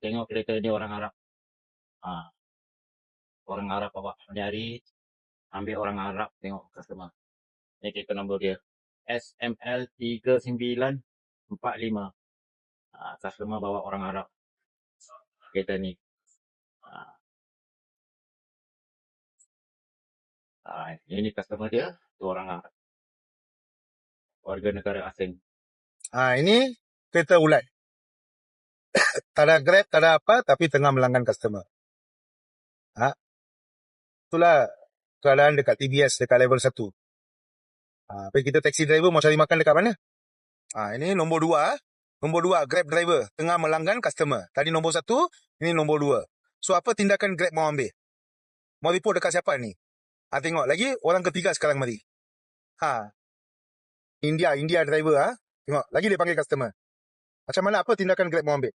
Ah, tengok kereta ni orang Arab. Ah. Orang Arab bawa hari ambil orang Arab tengok customer. Ni kereta nombor dia. SML 3945. Ah, customer bawa orang Arab. Kereta ni. Ah. Ah, ini customer dia, tu orang Arab. Warga negara asing. Ha, ini kereta ulat. tak ada grab, tak ada apa, tapi tengah melanggan customer. Ha? Itulah keadaan dekat TBS, dekat level 1. Ha, tapi kita taxi driver mau cari makan dekat mana? Ha, ini nombor dua. Nombor dua, grab driver. Tengah melanggan customer. Tadi nombor satu, ini nombor dua. So, apa tindakan grab mau ambil? Mau report dekat siapa ni? Ha, tengok lagi, orang ketiga sekarang mari. Ha. India, India driver ha. Tengok, lagi dia panggil customer. Macam mana apa tindakan Grab mau ambil?